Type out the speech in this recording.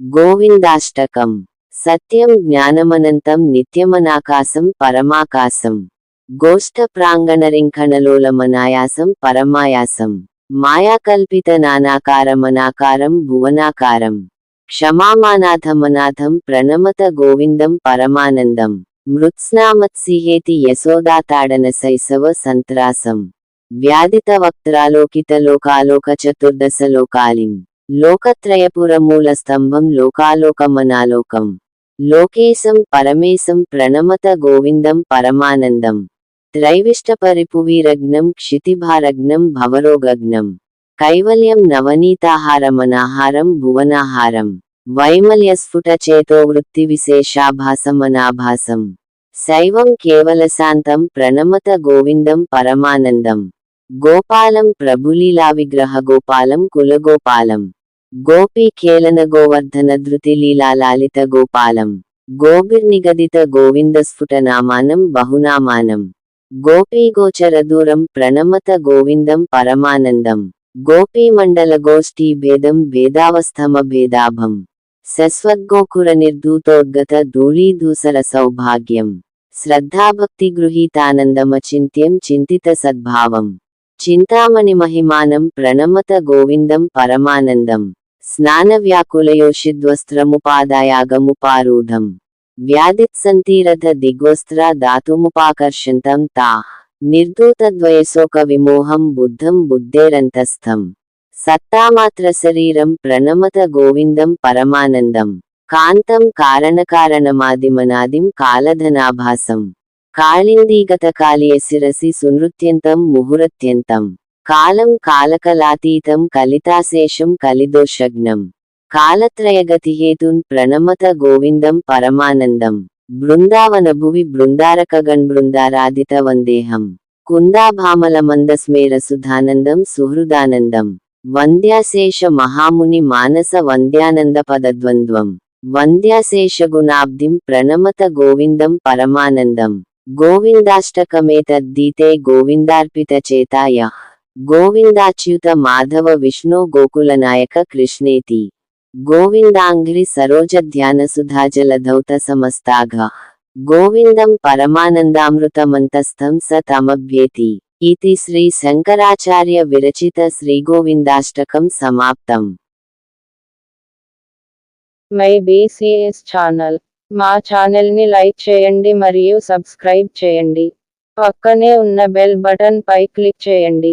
గోవిందాష్టకం. సత్యం జ్ఞానమనంతం నిత్యమనాకాశం పరమాకాశం. గోష్ఠ ప్రాంగణరింఖణలోలమనాయాసం పరమాయాసం. మాయాకల్పిత నానాకారమనాకారం భువనాకారం. క్షమామానాథమనాథం ప్రణమత గోవిందం పరమానందం. మృత్స్నామత్సిహేతి యశోదాతాడన శైశవ సంత్రాసం. వ్యాధిత వక్త్రాలోకిత లోకాలోక చతుర్దశ లోకాలిం లోకత్రయపురమూల స్తంభం లోకాలోకమనాలోకం. లోకేశం పరమేశం ప్రణమత గోవిందం పరమానందం. త్రైవిష్టపరిపువీరగ్నం క్షితిభారగ్నం భవరోగగ్నం కైవల్యం నవనీతాహారమనాహారం భువనాహారం. వైమల్యస్ఫుటచేతో వృత్తి విశేషాభాసమనాభాసం శైవం కేవలశాంతం ప్రణమత గోవిందం పరమానందం. గోపాలం ప్రభులీలా విగ్రహ గోపాలం కులగోపాలం. గోపీ కేలన గోవర్ధన ధృతి లీలా లాలిత గోపాలం. గోభిర్నిగదిత గోవింద స్ఫుటనామానం బహునామానం. గోపీ గోచర దూరం ప్రణమత గోవిందం పరమానందం. గోపీ మండల గోష్ఠీ భేదం భేదావస్థమ భేదాభం. శశ్వద్గోకుర నిర్ధూతోద్గత ధూళీధూసర సౌభాగ్యం. శ్రద్ధాభక్తి గృహీతానందమచింత్యం చింతిత సద్భావం. చింతామణి మహిమానం ప్రణమత గోవిందం పరమానందం. స్నాన వ్యాకులయోషిద్వస్త్రముపాదాయాగముపారూఢం వ్యాధిత్సంతీరథ దిగోస్త్ర దాతుముపాకర్షంతం తా. నిర్ధూతద్వయశోక విమోహం బుద్ధం బుద్ధేరంతస్థం. సత్తామాత్ర శరీరం ప్రణమత గోవిందం పరమానందం. కాంతం కారణకారణమాదిమనాదిం కాలధనాభాసం. కాళిందీగత కాళియ శిరసి సునృత్యంతం ముహురత్యంతం. కాలం కాలకలాతీతం కలితాశేషం కలిదోషగ్నం కాలత్రయగతిహేతున్ ప్రణమత గోవిందం పరమానందం. బృందావన భువి బృందారకగణ్ బృందారాధిత వందేహం. కుందాభామల మందస్మేర సుహృదానందం. వంద్యాశేష మహాముని మానస వంద్యానంద పదద్వంద్వం. వంద్యాశేష గుణాబ్ధిం ప్రణమత గోవిందం పరమానందం. గోవిందాష్టకమేతద్దీతే గోవిందార్పిత చేతాయ గోవిందాచ్యుత మాధవ విష్ణు గోకులనాయక కృష్ణేతి. గోవిందాంఘ్రి సరోజ ధ్యాన సుధాజలధౌత సమస్తాఘ. గోవిందం పరమానందామృతమంతస్థం స తమభ్యేతి. ఇది శ్రీ శంకరాచార్య విరచిత శ్రీ గోవిందాష్టకం సమాప్తం. My BCS channel. మా ఛానల్ని లైక్ చేయండి మరియు సబ్స్క్రైబ్ చేయండి. పక్కనే ఉన్న బెల్ బటన్ పై క్లిక్ చేయండి.